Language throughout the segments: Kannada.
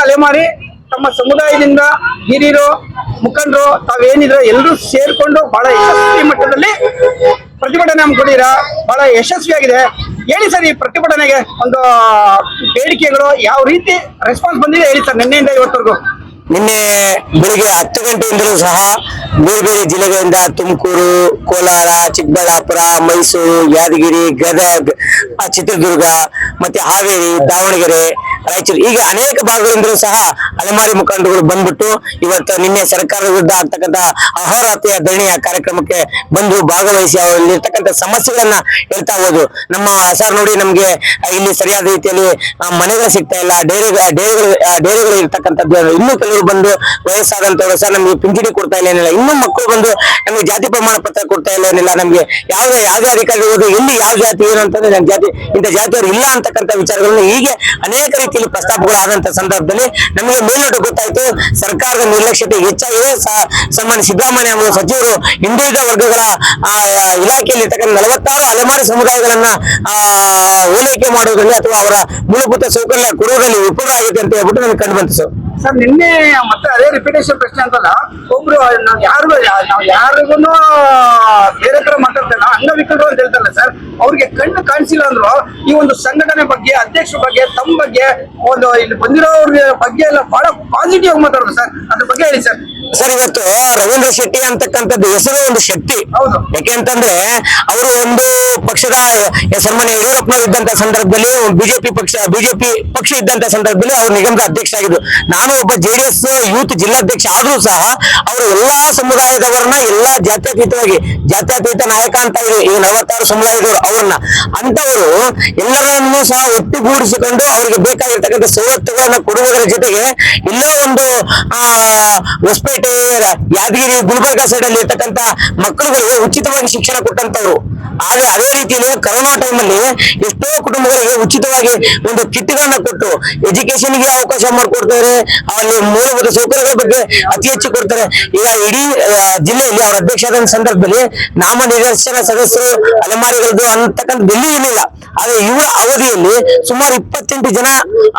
ಅಲೆಮಾರಿ ತಮ್ಮ ಸಮುದಾಯದಿಂದ ಹಿರಿಯರು, ಮುಖಂಡರು, ತಾವೇನಿದ್ರು ಎಲ್ಲರೂ ಸೇರ್ಕೊಂಡು ಬಹಳ ಯಶಸ್ವಿ ಮಟ್ಟದಲ್ಲಿ ಪ್ರತಿಭಟನೆ ಹಮ್ಮಿಕೊಂಡಿರ ಬಹಳ ಯಶಸ್ವಿಯಾಗಿದೆ ಹೇಳಿ ಸರ್ ಈ ಪ್ರತಿಭಟನೆಗೆ ಒಂದು ಬೇಡಿಕೆಗಳು ಯಾವ ರೀತಿ ರೆಸ್ಪಾನ್ಸ್ ಬಂದಿದೆ ಹೇಳಿ ಸರ್ ನಿನ್ನೆಯಿಂದ ಇವತ್ತವರೆಗೂ? ನಿನ್ನೆ ಬೆಳಿಗ್ಗೆ ಹತ್ತು ಗಂಟೆಯಿಂದಲೂ ಸಹ ಬೇರೆ ಬೇರೆ ಜಿಲ್ಲೆಗಳಿಂದ ತುಮಕೂರು, ಕೋಲಾರ, ಚಿಕ್ಕಬಳ್ಳಾಪುರ, ಮೈಸೂರು, ಯಾದಗಿರಿ, ಗದಗ್, ಚಿತ್ರದುರ್ಗ, ಮತ್ತೆ ಹಾವೇರಿ, ದಾವಣಗೆರೆ ರಾಯಚೂರು. ಈಗ ಅನೇಕ ಭಾಗಗಳಿಂದಲೂ ಸಹ ಅಲೆಮಾರಿ ಮುಖಂಡರುಗಳು ಬಂದ್ಬಿಟ್ಟು ಇವತ್ತು ನಿನ್ನೆ ಸರ್ಕಾರದ ವಿರುದ್ಧ ಆಗ್ತಕ್ಕಂತ ಅಹೋರಾತ್ರಿಯ ಧರಣಿಯ ಕಾರ್ಯಕ್ರಮಕ್ಕೆ ಬಂದು ಭಾಗವಹಿಸಿ ಅವರಲ್ಲಿರ್ತಕ್ಕಂಥ ಸಮಸ್ಯೆಗಳನ್ನ ಹೇಳ್ತಾ ಹೋದ್ರು. ನಮ್ಮ ಸರ್ ನೋಡಿ ನಮ್ಗೆ ಇಲ್ಲಿ ಸರಿಯಾದ ರೀತಿಯಲ್ಲಿ ಮನೆಗಳು ಸಿಗ್ತಾ ಇಲ್ಲ. ಡೇರೆ ಡೇರೆಗಳು ಡೇರೆಗಳು ಇರ್ತಕ್ಕಂಥದ್ದು ಇನ್ನೂ ಕೆಲವರು ಬಂದು ವಯಸ್ಸಾದಂತವ್ರು ಸರ್ ನಮ್ಗೆ ಪಿಂಚಣಿ ಕೊಡ್ತಾ ಇಲ್ಲ ಏನಿಲ್ಲ. ಇನ್ನೂ ಮಕ್ಕಳು ಬಂದು ನಮ್ಗೆ ಜಾತಿ ಪ್ರಮಾಣ ಪತ್ರ ಕೊಡ್ತಾ ಇಲ್ಲ ಏನಿಲ್ಲ. ನಮ್ಗೆ ಯಾವ ಯಾವುದೇ ಅಧಿಕಾರಿ ಹೋದ್ರು ಎಲ್ಲಿ ಯಾವ ಜಾತಿ ಏನು ಅಂತಂದ್ರೆ ನಮ್ಮ ಜಾತಿ, ಇಂಥ ಜಾತಿಯವರು ಇಲ್ಲ ಅಂತಕ್ಕಂಥ ವಿಚಾರಗಳನ್ನು ಹೀಗೆ ಅನೇಕ ರೀತಿಯಲ್ಲಿ ಪ್ರಸ್ತಾಪಗಳಾದಂತ ಸಂದರ್ಭದಲ್ಲಿ ನಮಗೆ ಮೇಲ್ನೋಟ ಗೊತ್ತಾಯ್ತು. ಸರ್ಕಾರದ ನಿರ್ಲಕ್ಷ್ಯತೆ ಹೆಚ್ಚಾಗಿದೆ. ಸನ್ಮಾನ್ಯ ಸಿದ್ದರಾಮಯ್ಯ ಅವರು ಸಚಿವರು ಹಿಂದುಳಿದ ವರ್ಗಗಳ ಇಲಾಖೆಯಲ್ಲಿ ಇರ್ತಕ್ಕಂಥ ನಲವತ್ತಾರು ಅಲೆಮಾರಿ ಸಮುದಾಯಗಳನ್ನ ಆ, ಓಲೈಕೆ ಮಾಡೋದ್ರಲ್ಲಿ ಅಥವಾ ಅವರ ಮೂಲಭೂತ ಸೌಕರ್ಯ ಕೊಡುವುದರಲ್ಲಿ ವಿಫಲವಾಗಿದೆ ಅಂತ ಹೇಳ್ಬಿಟ್ಟು ನಮಗೆ ಕಂಡು ಬಂತು ಸರ್. ಸರ್, ನಿನ್ನೆ ಮತ್ತೆ ಅದೇ ರಿಪಿಟೇಷನ್ ಪ್ರಶ್ನೆ ಅಂತಲ್ಲ, ಒಬ್ರು ನಾವ್ ಯಾರಿಗೂ ನಾವ್ ಯಾರಿಗೂ ಬೇರೆ ತರ ಮಾತಾಡ್ತಲ್ಲ, ಅಂಗವಿಕಲರು ಅಂತ ಹೇಳ್ತಾರಲ್ಲ ಸರ್, ಅವ್ರಿಗೆ ಕಣ್ಣು ಕಾಣಿಸಿಲ್ಲ ಅಂದ್ರು, ಈ ಒಂದು ಸಂಘಟನೆ ಬಗ್ಗೆ, ಅಧ್ಯಕ್ಷರ ಬಗ್ಗೆ, ತಮ್ಮ ಬಗ್ಗೆ ಒಂದು ಇಲ್ಲಿ ಬಂದಿರೋವ್ರ ಬಗ್ಗೆ ಎಲ್ಲ ಬಹಳ ಪಾಸಿಟಿವ್ ಆಗಿ ಮಾತಾಡೋದು ಸರ್. ಅದ್ರ ಬಗ್ಗೆ ಹೇಳಿ ಸರ್. ಸರ್ ಇವತ್ತು ರವೀಂದ್ರ ಶೆಟ್ಟಿ ಅಂತಕ್ಕಂಥದ್ದು ಹೆಸರು ಒಂದು ಶಕ್ತಿ. ಯಾಕೆ ಅಂತಂದ್ರೆ ಅವರು ಒಂದು ಪಕ್ಷದ ಸನ್ಮಾನ್ಯ ಯಡಿಯೂರಪ್ಪನವರು ಇದ್ದಂತ ಸಂದರ್ಭದಲ್ಲಿ ಬಿಜೆಪಿ ಪಕ್ಷ ಬಿಜೆಪಿ ಪಕ್ಷ ಇದ್ದಂತ ಸಂದರ್ಭದಲ್ಲಿ ಅವರು ನಿಗಮದ ಅಧ್ಯಕ್ಷ ಆಗಿದ್ರು ನಾನು ಒಬ್ಬ ಜೆಡಿಎಸ್ ಯೂತ್ ಜಿಲ್ಲಾಧ್ಯಕ್ಷ ಆದ್ರೂ ಸಹ ಅವರು ಎಲ್ಲಾ ಸಮುದಾಯದವರನ್ನ ಎಲ್ಲಾ ಜಾತ್ಯತೀತವಾಗಿ ಜಾತ್ಯತೀತ ನಾಯಕ ಅಂತ ಇದೆ ಈ ನಲವತ್ತಾರು ಸಮುದಾಯದವರು ಅವರನ್ನ ಅಂತವರು ಎಲ್ಲರನ್ನೂ ಸಹ ಒಟ್ಟುಗೂಡಿಸಿಕೊಂಡು ಅವರಿಗೆ ಬೇಕಾಗಿರ್ತಕ್ಕಂಥ ಸವಲತ್ತುಗಳನ್ನ ಕೊಡುವುದರ ಜೊತೆಗೆ ಎಲ್ಲೋ ಒಂದು ಆ ಹೊಸಪೇಟೆ ಯಾದಗಿರಿ ಗುಲ್ಬರ್ಗ ಸೈಡ್ ಅಲ್ಲಿ ಇರ್ತಕ್ಕಂತ ಮಕ್ಕಳುಗಳಿಗೆ ಉಚಿತವಾಗಿ ಶಿಕ್ಷಣ ಕೊಟ್ಟಂತವ್ರು. ಆದ್ರೆ ಅದೇ ರೀತಿಯಲ್ಲಿ ಕರೋನಾ ಟೈಮಲ್ಲಿ ಎಷ್ಟೋ ಕುಟುಂಬಗಳಿಗೆ ಉಚಿತವಾಗಿ ಒಂದು ಕಿಟ್ಗಳನ್ನ ಕೊಟ್ಟು ಎಜುಕೇಶನ್ಗೆ ಅವಕಾಶ ಮಾಡಿಕೊಡ್ತಾರೆ. ಅಲ್ಲಿ ಮೂಲಭೂತ ಸೌಕರ್ಯಗಳ ಬಗ್ಗೆ ಅತಿ ಹೆಚ್ಚು ಕೊಡ್ತಾರೆ. ಈಗ ಇಡೀ ಜಿಲ್ಲೆಯಲ್ಲಿ ಅವರ ಅಧ್ಯಕ್ಷ ಸಂದರ್ಭದಲ್ಲಿ ನಾಮ ನಿದರ್ಶನ ಸದಸ್ಯರು, ಅಲೆಮಾರಿಗಳದ್ದು ಅಂತಕ್ಕಂಥ ಬೆಲ್ಲಿ ಇರಲಿಲ್ಲ ಆದ್ರೆ ಇವರ ಅವಧಿಯಲ್ಲಿ ಸುಮಾರು ಇಪ್ಪತ್ತೆಂಟು ಜನ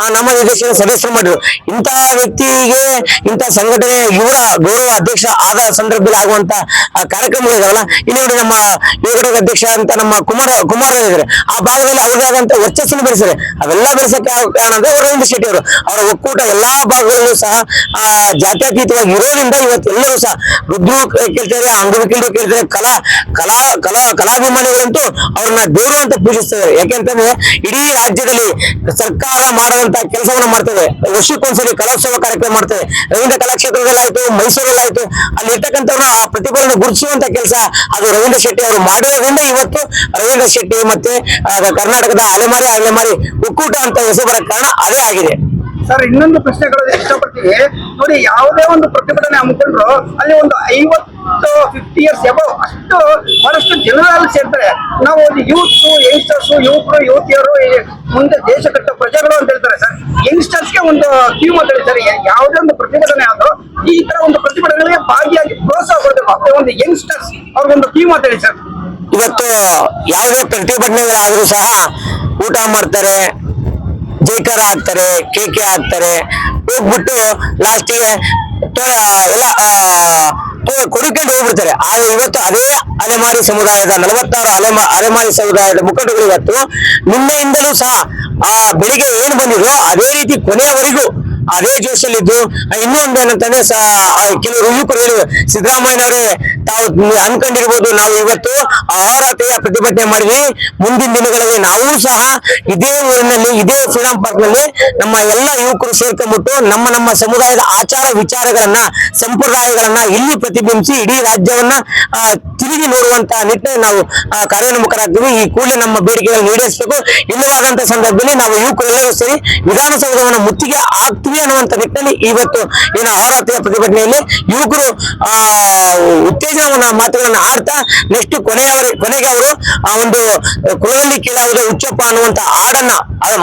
ಆ ನಾಮ ನಿರ್ದೇಶನ ಸದಸ್ಯರು ಮಾಡಿದ್ರು. ಇಂತಹ ವ್ಯಕ್ತಿಗೆ, ಇಂತಹ ಸಂಘಟನೆ ಇವರ ಗೌರವ ಅಧ್ಯಕ್ಷ ಆದ ಸಂದರ್ಭದಲ್ಲಿ ಆಗುವಂತ ಕಾರ್ಯಕ್ರಮಗಳಿದಾವಲ್ಲ ಇಲ್ಲಿ ನೋಡಿ ನಮ್ಮ ಯುವಘಟಕ ಅಧ್ಯಕ್ಷ ಅಂತ ನಮ್ಮ ಕುಮಾರ, ಕುಮಾರ್ ಇದ್ದಾರೆ ಆ ಭಾಗದಲ್ಲಿ ಅವ್ರದಾದಂತ ವರ್ಚಸ್ಸನ್ನು ಬೆಳೆಸಿದ್ದಾರೆ. ಅವೆಲ್ಲ ಬೆಳೆಸಕ್ಕೆ ಕಾರಣ ಅಂದ್ರೆ ರವೀಂದ್ರ ಶೆಟ್ಟಿ ಅವರು. ಅವರ ಒಕ್ಕೂಟ ಎಲ್ಲಾ ಭಾಗಗಳಲ್ಲೂ ಸಹ, ಆ, ಜಾತ್ಯತೀತವಾಗಿ ಇರೋದ್ರಿಂದ ಇವತ್ತು ಎಲ್ಲರೂ ಸಹ ವೃದ್ಧರು ಕೇಳ್ತಾರೆ, ಅಂಗವಿಕಲರು ಕೇಳ್ತಾರೆ, ಕಲಾ ಕಲಾ ಕಲಾ, ಕಲಾಭಿಮಾನಿಗಳಂತೂ ಅವ್ರನ್ನ ದೇವರು ಅಂತ ಪೂಜಿಸ್ತಾರೆ. ಯಾಕೆಂತಂದ್ರೆ ಇಡೀ ರಾಜ್ಯದಲ್ಲಿ ಸರ್ಕಾರ ಮಾಡುವಂತ ಕೆಲಸವನ್ನು ಮಾಡ್ತದೆ. ವರ್ಷಕ್ಕೊಂದ್ಸಲಿ ಕಲೋತ್ಸವ ಕಾರ್ಯಕ್ರಮ ಮಾಡ್ತದೆ. ರವೀಂದ್ರ ಕಲಾಕ್ಷೇತ್ರದಲ್ಲಿ ಆಯ್ತು ಮೈಸೂರಲ್ಲಿ ಆಯ್ತು ಅಲ್ಲಿ ಇರ್ತಕ್ಕಂಥವ್ರು ಆ ಪ್ರತಿಭೆಯನ್ನು ಗುರುತಿಸುವಂತ ಕೆಲಸ ಅದು ರವೀಂದ್ರ ಶೆಟ್ಟಿ ಅವರು ಮಾಡಿರೋದ್ರಿಂದ ಇವತ್ತು ರವೀಂದ್ರ ಶೆಟ್ಟಿ ಮತ್ತೆ ಕರ್ನಾಟಕದ ಅಲೆಮಾರಿ ಅಲೆಮಾರಿ ಒಕ್ಕೂಟ ಅಂತ ಹೆಸರು ಬರೋ ಕಾರಣ ಅದೇ ಆಗಿದೆ. ಸರ್, ಇನ್ನೊಂದು ಪ್ರಶ್ನೆಗಳು ಇಷ್ಟಪಡ್ತೀವಿ ನೋಡಿ, ಯಾವುದೇ ಒಂದು ಪ್ರತಿಭಟನೆ ಹಮ್ಮಿಕೊಂಡ್ರು ಅಲ್ಲಿ ಒಂದು ಐವತ್ತು ಫಿಫ್ಟಿ ಇಯರ್ಸ್ ಎಬೋ ಅಷ್ಟು ಬಹಳಷ್ಟು ಜನರಲ್ಲಿ ಸೇರ್ತಾರೆ. ನಾವು ಒಂದು ಯೂತ್ ಯಂಗ್ಸ್ಟರ್ಸ್ ಯುವಕರು, ಯುವತಿಯರು ಮುಂದೆ ದೇಶ ಕಟ್ಟ ಪ್ರಜೆಗಳು ಅಂತ ಹೇಳ್ತಾರೆ ಸರ್. ಯಂಗ್ಸ್ಟರ್ಸ್ಗೆ ಒಂದು ಕ್ಯೂ ಅಂತ ಹೇಳ್ತಾರೆ. ಯಾವುದೇ ಒಂದು ಪ್ರತಿಭಟನೆ ಆದ್ರೂ ಈ ತರ ಒಂದು ಪ್ರತಿಭಟನೆಗಳಿಗೆ ಭಾಗಿಯಾಗಿ ಪ್ರೋತ್ಸಾಹ ಕೊಡಬೇಕು ಒಂದು ಯಂಗ್ಸ್ಟರ್ಸ್ ಅವ್ರಿಗೊಂದು ಕ್ಯೂ ಅಂತ ಹೇಳಿ ಸರ್. ಇವತ್ತು ಯಾವುದೇ ಪ್ರತಿಭಟನೆಗಳಾದ್ರೂ ಸಹ ಊಟ ಮಾಡ್ತಾರೆ ಜೈಕಾರ ಹಾಕ್ತಾರೆ, ಕೆ ಹಾಕ್ತಾರೆ, ಹೋಗ್ಬಿಟ್ಟು ಲಾಸ್ಟಿಗೆ ಎಲ್ಲ ಕೊಡುಕೊಂಡು ಹೋಗ್ಬಿಡ್ತಾರೆ. ಆದ್ರೆ ಇವತ್ತು ಅದೇ ಅಲೆಮಾರಿ ಸಮುದಾಯದ, ನಲವತ್ತಾರು ಅಲೆಮಾ, ಅಲೆಮಾರಿ ಸಮುದಾಯದ ಮುಖಂಡಗಳು ಇವತ್ತು ನಿನ್ನೆಯಿಂದಲೂ ಸಹ, ಆ, ಬೆಳಿಗ್ಗೆ ಏನು ಬಂದಿದ್ರು ಅದೇ ರೀತಿ ಕೊನೆಯವರೆಗೂ ಅದೇ ಜೋಶಲ್ಲಿದ್ದು. ಆ, ಇನ್ನೂ ಒಂದು ಏನಂತಂದ್ರೆ ಕೆಲವರು ಯುವಕರು ಸಿದ್ದರಾಮಯ್ಯನವರೇ ತಾವು ಅನ್ಕೊಂಡಿರ್ಬೋದು ನಾವು ಇವತ್ತು ಅಹೋರಾತ್ರಿಯ ಪ್ರತಿಭಟನೆ ಮಾಡಿದ್ವಿ. ಮುಂದಿನ ದಿನಗಳಲ್ಲಿ ನಾವು ಸಹ ಇದೇ ಊರಿನಲ್ಲಿ ಇದೇ ಫ್ರೀಡಂ ಪಾರ್ಕ್ನಲ್ಲಿ ನಮ್ಮ ಎಲ್ಲ ಯುವಕರು ಸೇರ್ಕೊಂಡ್ಬಿಟ್ಟು ನಮ್ಮ ನಮ್ಮ ಸಮುದಾಯದ ಆಚಾರ ವಿಚಾರಗಳನ್ನ ಸಂಪ್ರದಾಯಗಳನ್ನ ಇಲ್ಲಿ ಪ್ರತಿಬಿಂಬಿಸಿ ಇಡೀ ರಾಜ್ಯವನ್ನ ತಿರುಗಿ ನೋಡುವಂತ ನಿಟ್ಟಿನಲ್ಲಿ ನಾವು ಕಾರ್ಯೋನ್ಮುಖರಾಗ್ತೀವಿ. ಈ ಕೂಡಲೇ ನಮ್ಮ ಬೇಡಿಕೆಗಳನ್ನು ಈಡೇರಿಸಬೇಕು. ಇಲ್ಲವಾದಂತ ಸಂದರ್ಭದಲ್ಲಿ ನಾವು ಯುವಕರೆಲ್ಲರೂ ಸೇರಿ ವಿಧಾನಸೌಧವನ್ನು ಮುತ್ತಿಗೆ ಹಾಕ್ತೀವಿ ಅನ್ನುವಂತ ನಿಟ್ಟಿನಲ್ಲಿ ಇವತ್ತು ಏನು ಅಹೋರಾತ್ರಿಯ ಪ್ರತಿಭಟನೆಯಲ್ಲಿ ಯುವಕರು, ಆ ಉತ್ತೇಜನವನ್ನ ಮಾತುಗಳನ್ನ ಆಡ್ತಾ, ನೆಕ್ಸ್ಟ್ ಕೊನೆಯವರ ಕೊನೆಗೆ ಅವರು ಆ ಒಂದು ಕುಲದಲ್ಲಿ ಕೇಳಾವುದೇ ಉಚ್ಚಪ್ಪ ಅನ್ನುವಂತ ಹಾಡನ್ನ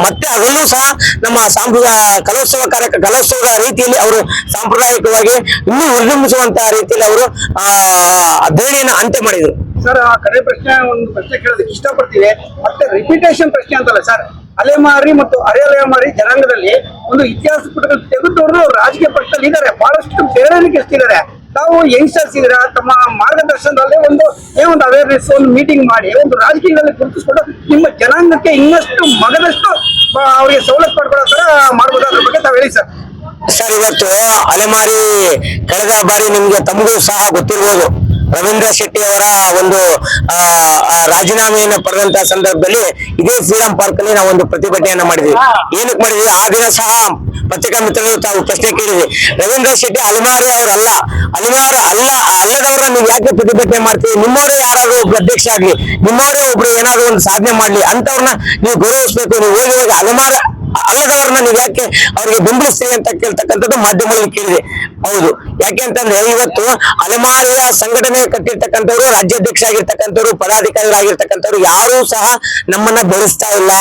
ಮತ್ತೆ ಅದರಲ್ಲೂ ಸಹ ನಮ್ಮ ಸಾಂಪ್ರದಾಯ ಕಲೋತ್ಸವ ಕಾರ್ಯ, ಕಲೋತ್ಸವದ ರೀತಿಯಲ್ಲಿ ಅವರು ಸಾಂಪ್ರದಾಯಿಕವಾಗಿ ಇನ್ನೂ ವಿಜೃಂಭಿಸುವಂತ ರೀತಿಯಲ್ಲಿ ಅವರು, ಆ ಧರಣಿಯನ್ನ ಮಾಡಿದ್ರು. ಸರ್ ಆ ಕಡೆ ಪ್ರಶ್ನೆ ಒಂದು ಪ್ರಶ್ನೆ ಕೇಳೋದಕ್ಕೆ ಇಷ್ಟಪಡ್ತೀವಿ ಮತ್ತೆ ರಿಪಿಟೇಷನ್ ಪ್ರಶ್ನೆ ಅಂತಲ್ಲ ಸರ್ ಅಲೆಮಾರಿ ಮತ್ತು ಅರೆ ಅಲೆಮಾರಿ ಜನಾಂಗದಲ್ಲಿ ಒಂದು ಇತಿಹಾಸ ಪುಟಗಳು ಅವರು ರಾಜಕೀಯ ಪಕ್ಷದಲ್ಲಿ ಇದ್ದಾರೆ. ಬಹಳಷ್ಟು ಬೆರಳಿಗೆ ಎಷ್ಟಿದ್ದಾರೆ. ತಾವು ಯಂಗ್ಸ್ಟರ್ಸ್ ಇದ್ದೀರಾ? ತಮ್ಮ ಮಾರ್ಗದರ್ಶನದಲ್ಲಿ ಒಂದು ಏನೋ ಒಂದು ಅವೇರ್ನೆಸ್ ಒಂದು ಮೀಟಿಂಗ್ ಮಾಡಿ ಒಂದು ರಾಜಕೀಯದಲ್ಲಿ ಗುರುತಿಸ್ಕೊಂಡು ನಿಮ್ಮ ಜನಾಂಗಕ್ಕೆ ಇನ್ನಷ್ಟು ಮಗದಷ್ಟು ಅವರಿಗೆ ಸವಲತ್ತು ಪಡ್ಕೊಳ್ಳೋ ತರ ಮಾಡ್ಬೋದು ಅದ್ರ ಬಗ್ಗೆ ತಾವು ಹೇಳಿ ಸರ್. ಸರ್ ಇವತ್ತು ಅಲೆಮಾರಿ ಕಳೆದ ಬಾರಿ ನಿಮ್ಗೆ ತಮಗೂ ಸಹ ಗೊತ್ತಿರ್ಬೋದು. ರವೀಂದ್ರ ಶೆಟ್ಟಿ ಅವರ ಒಂದು ರಾಜೀನಾಮೆಯನ್ನು ಪಡೆದಂತಹ ಸಂದರ್ಭದಲ್ಲಿ ಇದೇ ಫ್ರೀಡಂ ಪಾರ್ಕ್ ಅಲ್ಲಿ ನಾವು ಒಂದು ಪ್ರತಿಭಟನೆಯನ್ನ ಮಾಡಿದ್ವಿ. ಏನಕ್ಕೆ ಮಾಡಿದ್ವಿ? ಆ ದಿನ ಸಹ ಪತ್ರಿಕಾ ಮಿತ್ರರು ತಾವು ಪ್ರಶ್ನೆ ಕೇಳಿದ್ವಿ. ರವೀಂದ್ರ ಶೆಟ್ಟಿ ಅಲೆಮಾರಿ ಅವರಲ್ಲ, ಅಲಿಮಾರ ಅಲ್ಲ ಅಲ್ಲದವರ ನೀವು ಯಾಕೆ ಪ್ರತಿಭಟನೆ ಮಾಡ್ತೀವಿ ನಿಮ್ಮವರೇ ಯಾರಾದ್ರೂ ಒಬ್ರು ಅಧ್ಯಕ್ಷ ಆಗ್ಲಿ, ನಿಮ್ಮವರೇ ಒಬ್ರು ಏನಾದ್ರು ಒಂದು ಸಾಧನೆ ಮಾಡ್ಲಿ ಅಂತವ್ರನ್ನ ನೀವು ಗೌರವಿಸ್ಬೇಕು. ನೀವು ಹೋಗಿ ಹೋಗಿ ಅಲೆಮಾರ ಅಲ್ಲದವ್ರನ್ನ ನೀವು ಯಾಕೆ ಅವ್ರಿಗೆ ಬೆಂಬಲಿಸ್ತೀರಿ ಅಂತ ಕೇಳ್ತಕ್ಕಂಥದ್ದು ಮಾಧ್ಯಮದಲ್ಲಿ ಕೇಳಿದೆ. ಹೌದು. ಯಾಕೆಂತಂದ್ರೆ ಇವತ್ತು ಅಲೆಮಾರಿಯ ಸಂಘಟನೆ ಕಟ್ಟಿರ್ತಕ್ಕಂಥವ್ರು ರಾಜ್ಯಾಧ್ಯಕ್ಷ ಆಗಿರ್ತಕ್ಕಂಥವ್ರು ಪದಾಧಿಕಾರಿಗಳಾಗಿರ್ತಕ್ಕಂಥವ್ರು ಯಾರೂ ಸಹ ನಮ್ಮನ್ನ ಬೆಳೆಸ್ತಾ ಇಲ್ಲ.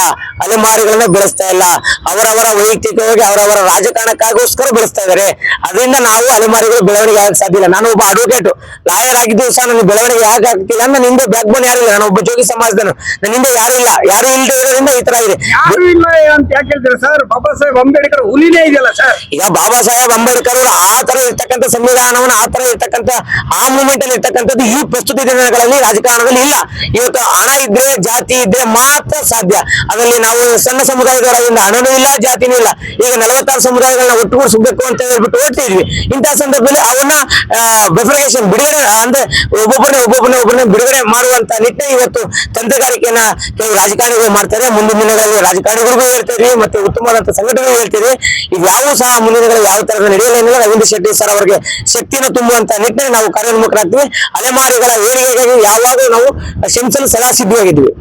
ಅಲೆಮಾರಿಗಳನ್ನ ಬೆಳೆಸ್ತಾ ಇಲ್ಲ. ಅವರವರ ವೈಯಕ್ತಿಕವಾಗಿ ಅವರವರ ರಾಜಕಾರಣಕ್ಕಾಗೋಸ್ಕರ ಬೆಳೆಸ್ತಾ ಇದಾರೆ. ಅದರಿಂದ ನಾವು ಅಲೆಮಾರಿಗಳು ಬೆಳವಣಿಗೆ ಆಗಕ್ಕೆ ಸಾಧ್ಯ ಇಲ್ಲ. ನಾನು ಒಬ್ಬ ಅಡ್ವೊಕೇಟ್ ಲಾಯರ್ ಆಗಿದ್ದು ಸಹ ನನಗೆ ಬೆಳವಣಿಗೆ ಯಾಕೆ ಆಗ್ತಿಲ್ಲ ನನ್ನ ಹಿಂದೆ ಬ್ಯಾಕ್ ಬೋನ್ ಯಾರು ಇಲ್ಲ. ನಾನು ಒಬ್ಬ ಜೋಗಿ ಸಮಾಜದನು ನನ್ನ ಹಿಂದೆ ಯಾರು ಇಲ್ಲ. ಯಾರು ಇಲ್ಲದೆ ಇರೋದ್ರಿಂದ ಈ ತರ ಇದೆ. ಯಾರು ಇಲ್ಲ ಅಂತ ಯಾಕೆ ಹೇಳ್ತಾರೆ ಸರ್? ಬಾಬಾ ಸಾಹೇಬ್ ಅಂಬೇಡ್ಕರ್ ಹುಲಿನೇ ಇದೆಯಲ್ಲ ಸರ್? ಈಗ ಬಾಬಾ ಸಾಹೇಬ್ ಅಂಬೇಡ್ಕರ್ ಅವರು ಆ ತರ ಇರ್ತಕ್ಕಂಥ ಸಂವಿಧಾನವನ್ನು, ಆ ತರ ಇರ್ತಕ್ಕಂಥ, ಆ ಮೂಮೆಂಟ್ ಅಲ್ಲಿ ಇರ್ತಕ್ಕಂಥದ್ದು ಈ ಪ್ರಸ್ತುತ ದಿನಗಳಲ್ಲಿ ರಾಜಕಾರಣದಲ್ಲಿ ಇಲ್ಲ. ಇವತ್ತು ಹಣ ಇದ್ರೆ, ಜಾತಿ ಇದ್ರೆ ಮಾತ್ರ ಸಾಧ್ಯ. ಅದರಲ್ಲಿ ನಾವು ಸಣ್ಣ ಸಮುದಾಯದವರಿಂದ ಹಣನೂ ಇಲ್ಲ, ಜಾತಿನೂ ಇಲ್ಲ. ಈಗ ನಲವತ್ತಾರು ಸಮುದಾಯಗಳನ್ನ ಒಟ್ಟುಗೂಡಿಸಬೇಕು ಅಂತ ಹೇಳ್ಬಿಟ್ಟು ಹೊರಟಿದ್ವಿ ಇಂತಹ ಸಂದರ್ಭದಲ್ಲಿ ಅವನ್ನ ಬೆಫರ್ಗೇಷನ್ ಬಿಡುಗಡೆ, ಅಂದ್ರೆ ಒಬ್ಬೊಬ್ಬರನ್ನ ಒಬ್ಬೊಬ್ಬರನ್ನ ಒಬ್ಬರನ್ನ ಬಿಡುಗಡೆ ಮಾಡುವಂತ ನಿಟ್ಟೆ ಇವತ್ತು ತಂತ್ರಗಾರಿಕೆಯನ್ನ ಕೆಲವು ರಾಜಕಾರಣಿಗಳು ಮಾಡ್ತಾರೆ. ಮುಂದಿನ ದಿನಗಳಲ್ಲಿ ರಾಜಕಾರಣಿಗಳಿಗೂ ಹೇಳ್ತೀರಿ ಮತ್ತೆ ಉತ್ತಮವಾದಂತಹ ಸಂಘಟನೆಗಳು ಹೇಳ್ತೀರಿ ಯಾವ ಸಹ ಮುಂದಿನ ಯಾವ ತರ ನಡೆಯಲ್ಲ ರವೀಂದ್ರ ಶೆಟ್ಟಿ ಸರ್ ಅವರಿಗೆ ಶಕ್ತಿಯನ್ನು ತುಂಬುವಂತ ನಿಟ್ಟಿನಲ್ಲಿ ನಾವು ಕಾರ್ಯೋನ್ಮುಖರಾಗ್ತೀವಿ. ಅಲೆಮಾರಿಗಳ ಏರಿಯಾಗಾಗಿ ಯಾವಾಗಲೂ ನಾವು ಶ್ರಮಿಸಲು ಸದಾ ಸಿದ್ಧವಾಗಿದ್ವಿ